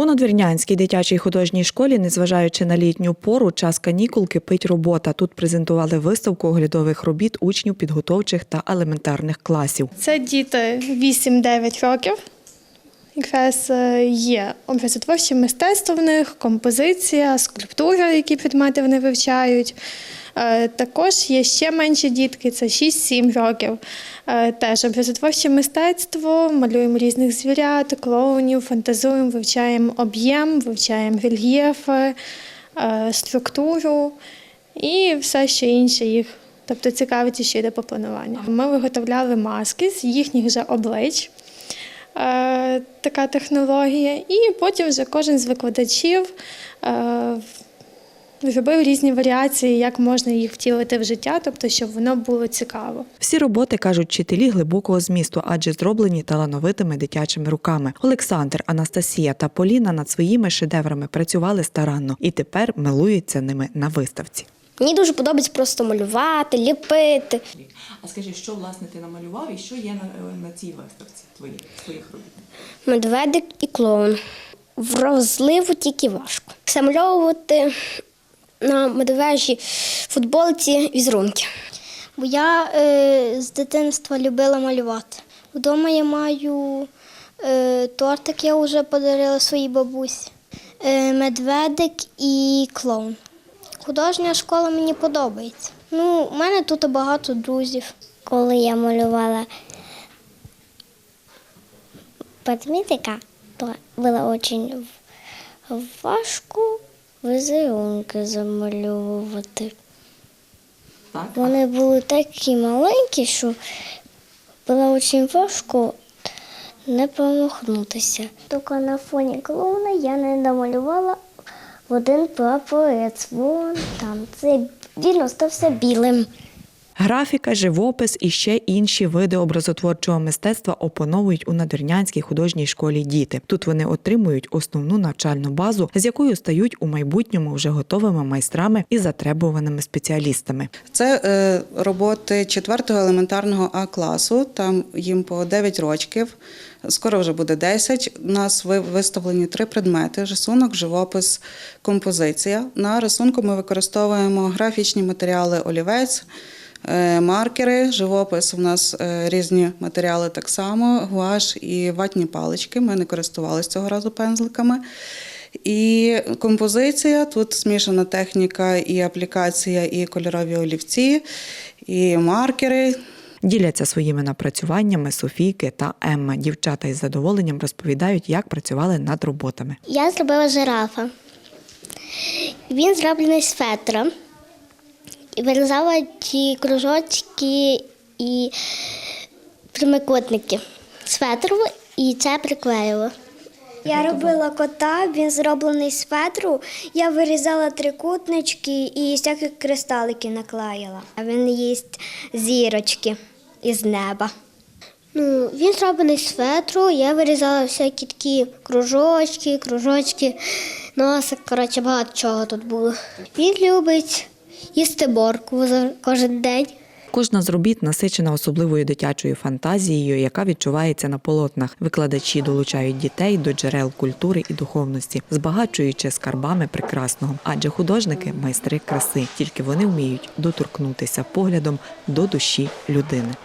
У Надвірнянській дитячій художній школі, незважаючи на літню пору, час канікул кипить робота. Тут презентували виставку оглядових робіт учнів підготовчих та елементарних класів. Це діти 8-9 років. Якраз е, є образотворче мистецтво в них, композиція, скульптура, які предмети вони вивчають. Е, Також є ще менші дітки, це 6-7 років. Е, Теж образотворче мистецтво, малюємо різних звірят, клоунів, фантазуємо, вивчаємо об'єм, вивчаємо рельєфи, е, структуру і все ще інше їх. Тобто цікавить, що йде по плануванню. Ми виготовляли маски з їхніх же облич. Така технологія. І потім вже кожен з викладачів е, робив різні варіації, як можна їх втілити в життя, тобто, щоб воно було цікаво. Всі роботи кажуть вчителі глибокого змісту, адже зроблені талановитими дитячими руками. Олександр, Анастасія та Поліна над своїми шедеврами працювали старанно і тепер милуються ними на виставці. Мені дуже подобається просто малювати, ліпити. А скажи, що власне ти намалював і що є на, на цій виставці твоїх своїх робіт? Медведик і клоун. Вразливо тільки важко. Замальовувати на медвежій футболці візерунки. Бо я е, з дитинства любила малювати. Вдома я маю е, тортик, я вже подарила своїй бабусі, е, медведик і клоун. Художня школа мені подобається. Ну, у мене тут багато друзів. Коли я малювала подмітика, то було дуже важко візерунки замальовувати. Так? Вони були такі маленькі, що було дуже важко не промахнутися. Тільки на фоні клоуна я не намалювала один прапорець. Вон там це він остався білим. Графіка, живопис і ще інші види образотворчого мистецтва опановують у Надвірнянській художній школі діти. Тут вони отримують основну навчальну базу, з якою стають у майбутньому вже готовими майстрами і затребуваними спеціалістами. Це е, роботи 4 елементарного А класу. Там їм по 9 років. Скоро вже буде 10. У нас ви- виставлені три предмети: рисунок, живопис, композиція. На рисунку ми використовуємо графічні матеріали олівець. Е, Маркери, живопис у нас е, різні матеріали так само, гуаш і ватні палички. Ми не користувалися цього разу пензликами. І композиція тут змішана техніка, і аплікація, і кольорові олівці, і маркери. Діляться своїми напрацюваннями Софійки та Емма. Дівчата із задоволенням розповідають, як працювали над роботами. Я зробила жирафа. Він зроблений з фетра. Вирізала ті кружочки і прямокутники з фетру і це приклеїла. Я робила кота, він зроблений з фетру. Я вирізала трикутнички і всякі кристалики наклеїла. А він їсть зірочки із неба. Ну, він зроблений з фетру, я вирізала всякі такі кружочки, кружочки, носик, коротше, багато чого тут було. Він любить їсти за- кожен день. Кожна з робіт насичена особливою дитячою фантазією, яка відчувається на полотнах. Викладачі долучають дітей до джерел культури і духовності, збагачуючи скарбами прекрасного. Адже художники майстри краси, тільки вони вміють доторкнутися поглядом до душі людини.